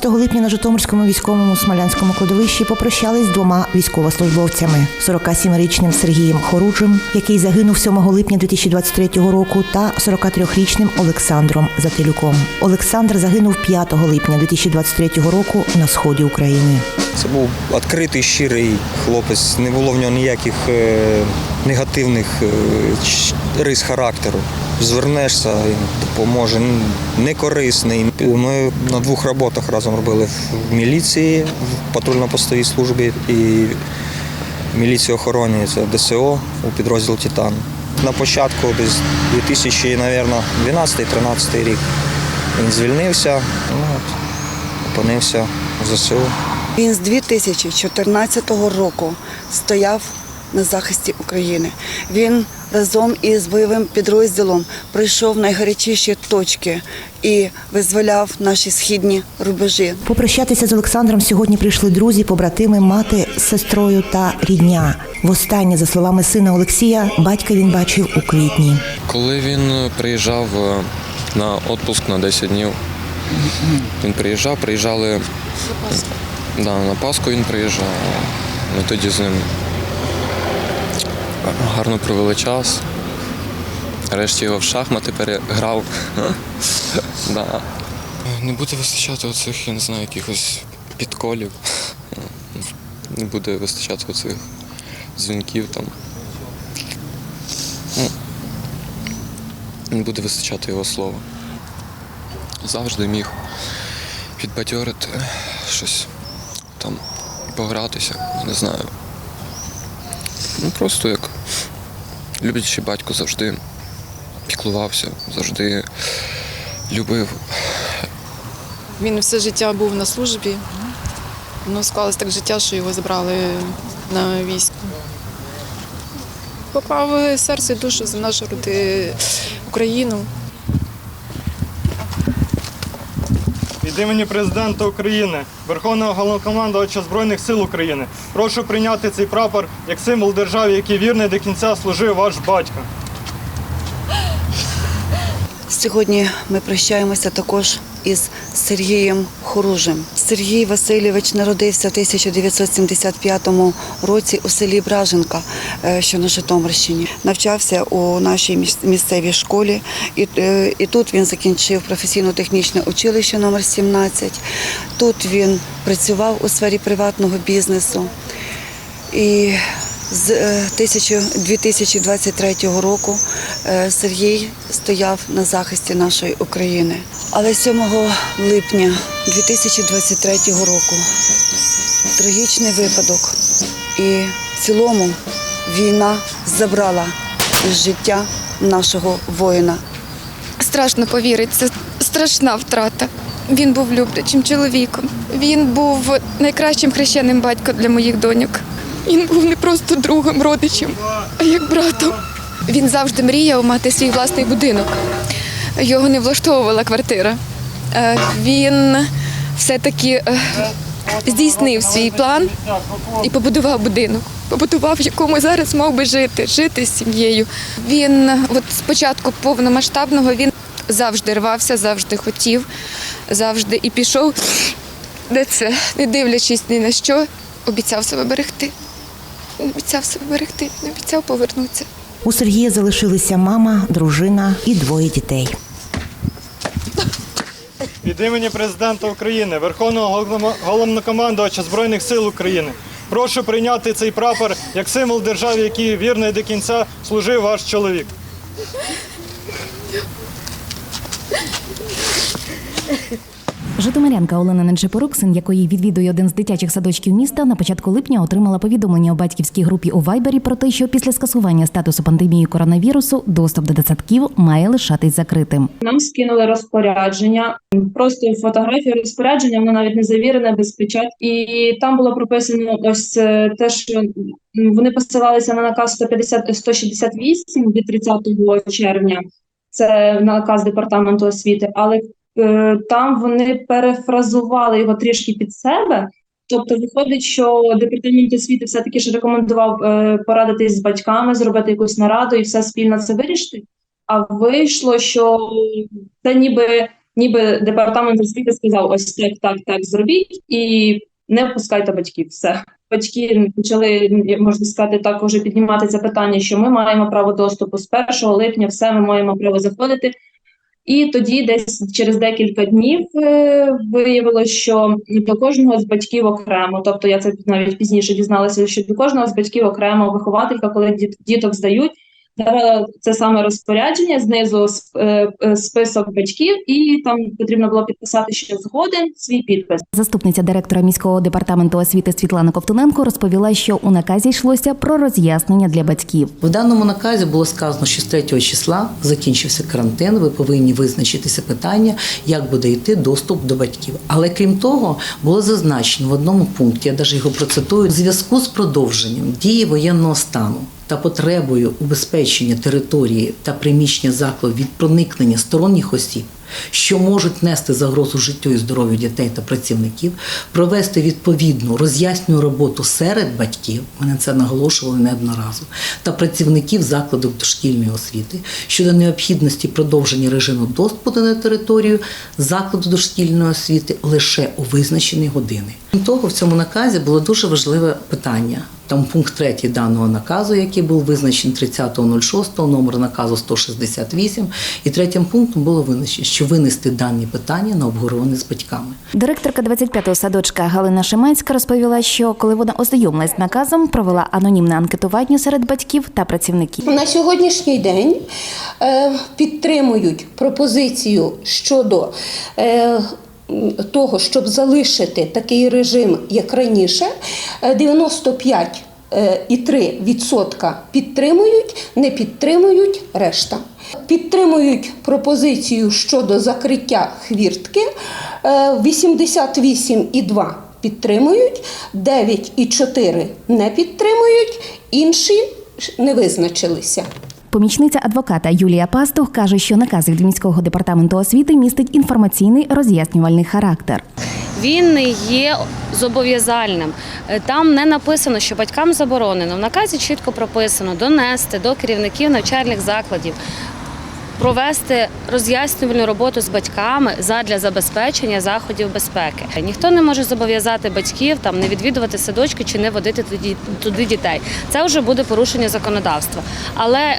13 липня на Житомирському військовому смолянському кладовищі попрощались з двома військовослужбовцями: 47-річним Сергієм Хоруджем, який загинув 7 липня 2023 року, та 43-річним Олександром Зателюком. Олександр загинув 5 липня 2023 року на сході України. Це був відкритий, щирий хлопець. Не було в нього ніяких е, негативних е, рис характеру. Звернешся, він допоможе. Н- Некорисний. Ми на двох роботах разом робили в міліції, в патрульно-постовій службі і міліції охороні це ДСО у підрозділ Титан. На початку десь 2012-13 рік він звільнився, ну, от, опинився в ЗСУ. Він з 2014 року стояв на захисті України. Він разом із бойовим підрозділом пройшов найгарячіші точки і визволяв наші східні рубежі. Попрощатися з Олександром сьогодні прийшли друзі, побратими, мати з сестрою та рідня. Востаннє, за словами сина Олексія, батька він бачив у квітні. Коли він приїжджав е, на відпуск на 10 днів, він приїжджав, приїжджали да, на Пасху він приїжджав. Ми тоді з ним гарно провели час. Решті його в шахмати переграв. да. Не буде вистачати оцих, я не знаю, якихось підколів. Не буде вистачати оцих дзвінків там. Не буде вистачати його слова. Завжди міг підбадьорити щось там, погратися, не знаю. Ну просто як люблячий батько завжди піклувався, завжди любив. Він все життя був на службі. Ну, склалось так життя, що його забрали на військо. Попав серце і душу за нашу роди Україну. Імені президента України, Верховного Головнокомандувача Збройних сил України, прошу прийняти цей прапор як символ держави, який вірний до кінця служив ваш батько. Сьогодні ми прощаємося також із Сергієм Хоружем. Сергій Васильович народився в 1975 році у селі Браженка, е, що на Житомирщині. Навчався у нашій місцевій школі, і, е, і тут він закінчив професійно-технічне училище номер 17. Тут він працював у сфері приватного бізнесу. І з е, 1000 2023 року е, Сергій стояв на захисті нашої України. Але 7 липня 2023 року трагічний випадок. І в цілому війна забрала життя нашого воїна. Страшно повірити, це страшна втрата. Він був люблячим чоловіком. Він був найкращим хрещеним батьком для моїх доньок. Він був не просто другом, родичем, а як братом. Він завжди мріяв мати свій власний будинок. Його не влаштовувала квартира. Е, Він все-таки е, здійснив свій план і побудував будинок. Побудував, в якому зараз мав би жити, жити з сім'єю. Він от спочатку повномасштабного він завжди рвався, завжди хотів, завжди і пішов. Де це, не дивлячись ні на що, обіцяв себе берегти. Він обіцяв себе берегти, він обіцяв повернутися. У Сергія залишилися мама, дружина і двоє дітей. Від імені президента України, Верховного Головнокомандувача Збройних сил України, прошу прийняти цей прапор як символ держави, який вірний до кінця служив ваш чоловік. Житомирянка Олена Ненчепорук, син якої відвідує один з дитячих садочків міста, на початку липня отримала повідомлення у батьківській групі у Вайбері про те, що після скасування статусу пандемії коронавірусу доступ до дитсадків має лишатись закритим. Нам скинули розпорядження, просто фотографію розпорядження, воно навіть не завірене без печать. І там було прописано ось е, те, що вони посилалися на наказ 150 168 від 30 червня. Це наказ департаменту освіти, але там вони перефразували його трішки під себе. Тобто виходить, що департамент освіти все-таки ж рекомендував е, порадитись з батьками, зробити якусь нараду і все спільно це вирішити. А вийшло, що це ніби ніби департамент освіти сказав: ось так, так, так зробіть, і не впускайте батьків. Все. Батьки почали, можна сказати, так уже піднімати це питання, що ми маємо право доступу з 1 липня, все ми маємо право заходити. І тоді, десь через декілька днів, е, виявилося, що до кожного з батьків окремо, тобто я це навіть пізніше дізналася, що до кожного з батьків окремо вихователька, коли діт- діток здають, давала це саме розпорядження, знизу е, е, список батьків, і там потрібно було підписати, що згоден свій підпис. Заступниця директора міського департаменту освіти Світлана Ковтуненко розповіла, що у наказі йшлося про роз'яснення для батьків. В даному наказі було сказано, що з 3 числа закінчився карантин. Ви повинні визначитися питання, як буде йти доступ до батьків. Але крім того, було зазначено в одному пункті, я навіть його процитую, в зв'язку з продовженням дії воєнного стану. Та потребою убезпечення території та приміщення закладу від проникнення сторонніх осіб, що можуть нести загрозу життю і здоров'ю дітей та працівників, провести відповідну роз'яснюю роботу серед батьків, ми на це наголошували неодноразово, та працівників закладів дошкільної освіти щодо необхідності продовження режиму доступу на територію закладу дошкільної освіти лише у визначені години. Крім того, в цьому наказі було дуже важливе питання. Там пункт 3 даного наказу, який був визначений 30.06, номер наказу 168, і третім пунктом було визначено, що винести дані питання на обговорення з батьками. Директорка 25-го садочка Галина Шиманська розповіла, що коли вона ознайомилась з наказом, провела анонімне анкетування серед батьків та працівників. На сьогоднішній день е, підтримують пропозицію щодо е, того, щоб залишити такий режим, як раніше. Е, 95 е, і 3% підтримують, не підтримують решта. Підтримують пропозицію щодо закриття хвіртки е, 88,2 підтримують, 9,4 не підтримують, інші не визначилися. Помічниця адвоката Юлія Пастух каже, що наказ від міського департаменту освіти містить інформаційний роз'яснювальний характер. він не є зобов'язальним. Е, Там не написано, що батькам заборонено. В наказі чітко прописано донести до керівників навчальних закладів. Провести роз'яснювальну роботу з батьками задля забезпечення заходів безпеки. Ніхто не може зобов'язати батьків там не відвідувати садочки чи не водити туди, дітей. Це вже буде порушення законодавства. Але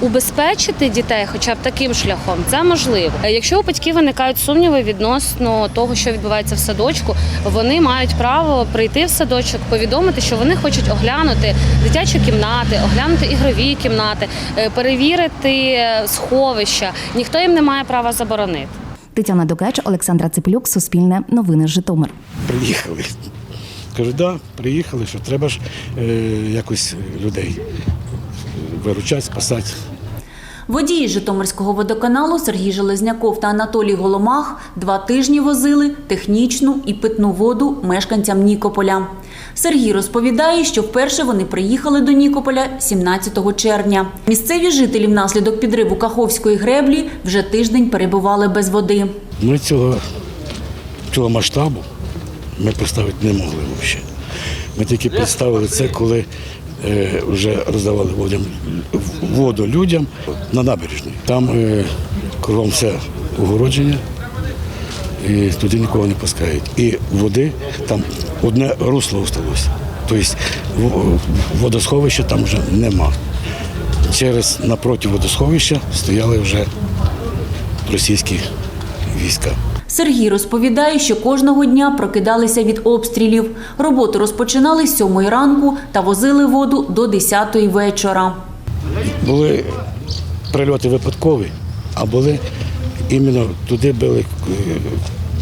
убезпечити дітей, хоча б таким шляхом, це можливо. Е, Якщо у батьків виникають сумніви відносно того, що відбувається в садочку, вони мають право прийти в садочок, повідомити, що вони хочуть оглянути дитячі кімнати, оглянути ігрові кімнати, е, перевірити е, сховища. Ніхто їм не має права заборонити. Тетяна Дугач, Олександра Цеплюк, Суспільне, Новини Житомир. Приїхали. Кажу, да, приїхали, що треба ж е, якось людей виручати, спасати. Водії Житомирського водоканалу Сергій Железняков та Анатолій Голомах два тижні возили технічну і питну воду мешканцям Нікополя. Сергій розповідає, що вперше вони приїхали до Нікополя 17 червня. Місцеві жителі внаслідок підриву Каховської греблі вже тиждень перебували без води. Ми цього, цього масштабу ми представити не могли взагалі. Ми тільки представили це, коли вже роздавали воду людям на набережній. Там е, кругом все огородження, і туди нікого не пускають. І води там одне русло залишилося. Тобто водосховища там вже нема. Через напроти водосховища стояли вже російські війська. Сергій розповідає, що кожного дня прокидалися від обстрілів. Роботу розпочинали з 7 ранку та возили воду до 10 вечора. Були прильоти випадкові, а були іменно туди били е,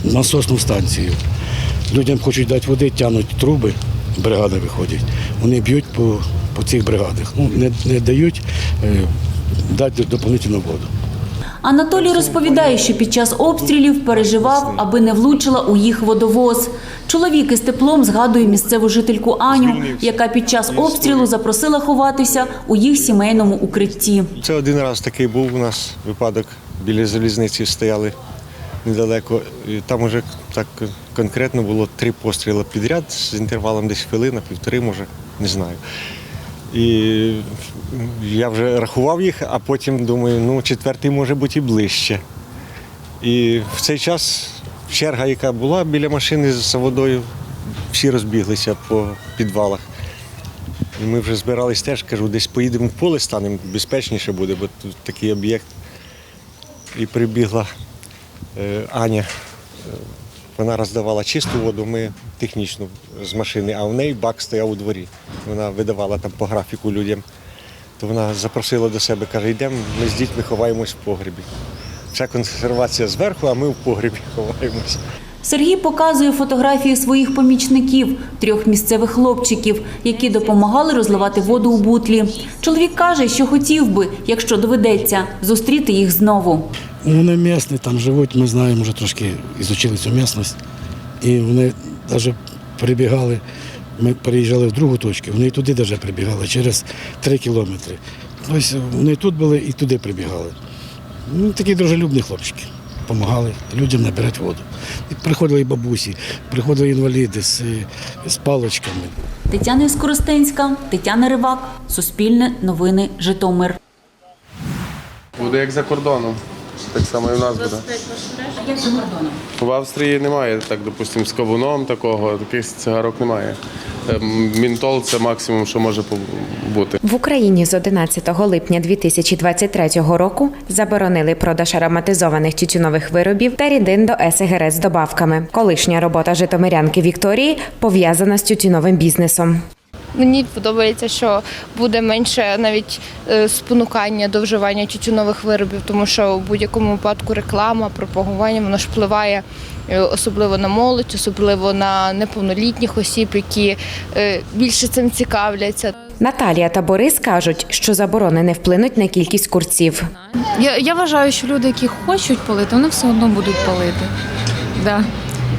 насосну станцію. Людям хочуть дати води, тягнуть труби, бригади виходять. Вони б'ють по, по цих бригадах. Ну, не, не дають е, дати доповнительну воду. Анатолій розповідає, що під час обстрілів переживав, аби не влучила у їх водовоз. Чоловік із теплом згадує місцеву жительку Аню, яка під час обстрілу запросила ховатися у їх сімейному укритті. Це один раз такий був у нас випадок. Біля залізниці стояли недалеко. Там уже так конкретно було три постріли підряд з інтервалом десь хвилина, півтори, може, не знаю. І я вже рахував їх, а потім думаю, ну, четвертий може бути і ближче. І в цей час черга, яка була біля машини з водою, всі розбіглися по підвалах. І ми вже збирались теж, кажу, десь поїдемо в поле, станемо, безпечніше буде, бо тут такий об'єкт. І прибігла е, Аня. Вона роздавала чисту воду, ми технічну з машини, а в неї бак стояв у дворі. Вона видавала там по графіку людям. То вона запросила до себе, каже, йдемо, ми з дітьми ховаємось в погребі. Вся консервація зверху, а ми в погребі ховаємось. Сергій показує фотографії своїх помічників, трьох місцевих хлопчиків, які допомагали розливати воду у бутлі. Чоловік каже, що хотів би, якщо доведеться, зустріти їх знову. Вони місні, там живуть, ми знаємо, вже трошки ізучили цю місцевість. І вони навіть прибігали, ми переїжджали в другу точку, вони і туди навіть прибігали через три кілометри. Тобто вони і тут були, і туди прибігали. Ну, такі дружелюбні хлопчики. Допомагали людям набирати воду. І приходили і бабусі, приходили інваліди з, з палочками. Тетяна Скоростенська, Тетяна Ривак, Суспільне новини Житомир. Буде як за кордоном. Так само і в нас буде. Як за кордоном? В Австрії немає, так, допустимо, з кавуном такого, таких цигарок немає. Ем, Мінтол це максимум, що може бути. В Україні з 11 липня 2023 року заборонили продаж ароматизованих тютюнових виробів та рідин до е-сигарет з добавками. Колишня робота житомирянки Вікторії пов'язана з тютюновим бізнесом. Мені подобається, що буде менше навіть е, спонукання до вживання тютюнових виробів, тому що у будь-якому випадку реклама, пропагування воно ж впливає е, особливо на молодь, особливо на неповнолітніх осіб, які е, більше цим цікавляться. Наталія та Борис кажуть, що заборони не вплинуть на кількість курців. Я, я вважаю, що люди, які хочуть палити, вони все одно будуть палити. Да.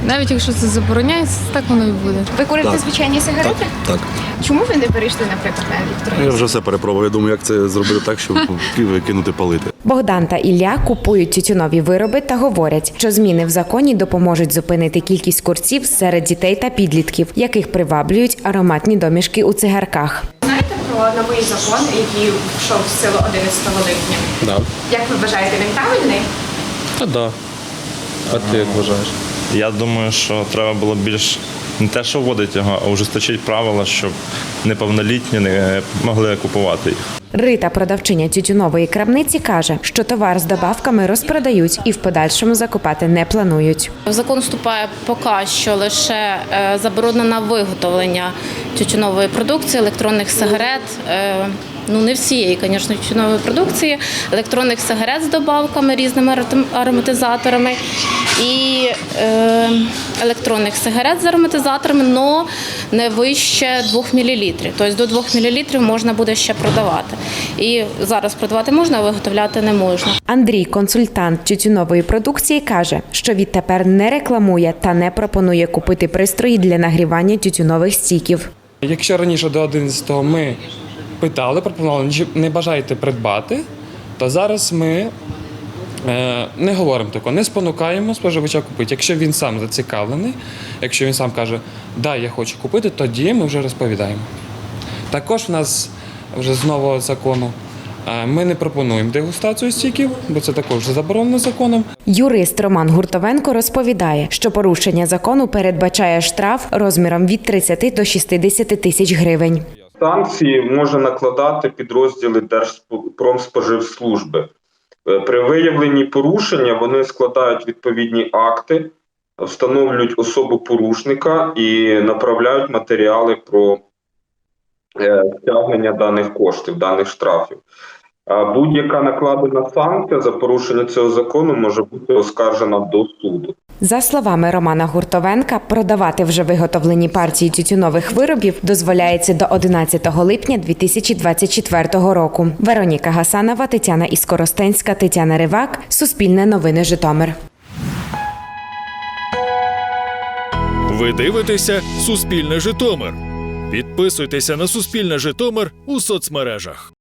Навіть якщо це забороняється, так воно і буде. Ви курите звичайні сигарети? Так. Чому ви не перейшли, наприклад, на електронні? Я вже все перепробував. Я думаю, як це зробити так, щоб кинути палити. Богдан та Ілля купують тютюнові вироби та говорять, що зміни в законі допоможуть зупинити кількість курців серед дітей та підлітків, яких приваблюють ароматні домішки у цигарках. Знаєте про новий закон, який вийшов в силу 11 липня? Да. Як ви вважаєте, він правильний? Та да. А ти як вважаєш? Я думаю, що треба було більш не те, що вводити його, а ужесточити правила, щоб неповнолітні не могли купувати їх. Рита, продавчиня тютюнової крамниці, каже, що товар з добавками розпродають і в подальшому закупати не планують. В закон вступає поки що лише е, заборона на виготовлення тютюнової продукції, електронних сигарет. Ну, не всієї, звісно, тютюнової продукції, електронних сигарет з добавками, різними аромати- ароматизаторами і е, електронних сигарет з ароматизаторами, але не вище 2 мл. Тобто до 2 мл можна буде ще продавати. І зараз продавати можна, а виготовляти не можна. Андрій, консультант тютюнової продукції, каже, що відтепер не рекламує та не пропонує купити пристрої для нагрівання тютюнових стіків. Якщо раніше до 11-го ми питали, пропонували, не бажаєте придбати, то зараз ми е, не говоримо такого, не спонукаємо споживача купити. Якщо він сам зацікавлений, якщо він сам каже, да, я хочу купити, тоді ми вже розповідаємо. Також в нас вже з нового закону е, ми не пропонуємо дегустацію стіків, бо це також заборонено законом. Юрист Роман Гуртовенко розповідає, що порушення закону передбачає штраф розміром від 30 до 60 тисяч гривень. Санкції може накладати підрозділи Держпромспоживслужби. Е, При виявленні порушення вони складають відповідні акти, встановлюють особу порушника і направляють матеріали про е, стягнення даних коштів, даних штрафів. А Будь-яка накладена санкція за порушення цього закону може бути оскаржена до суду. За словами Романа Гуртовенка, продавати вже виготовлені партії тютюнових виробів дозволяється до 11 липня 2024 року. Вероніка Гасанова, Тетяна Іскоростенська, Тетяна Ривак, Суспільне новини Житомир. Ви дивитеся Суспільне Житомир. Підписуйтеся на Суспільне Житомир у соцмережах.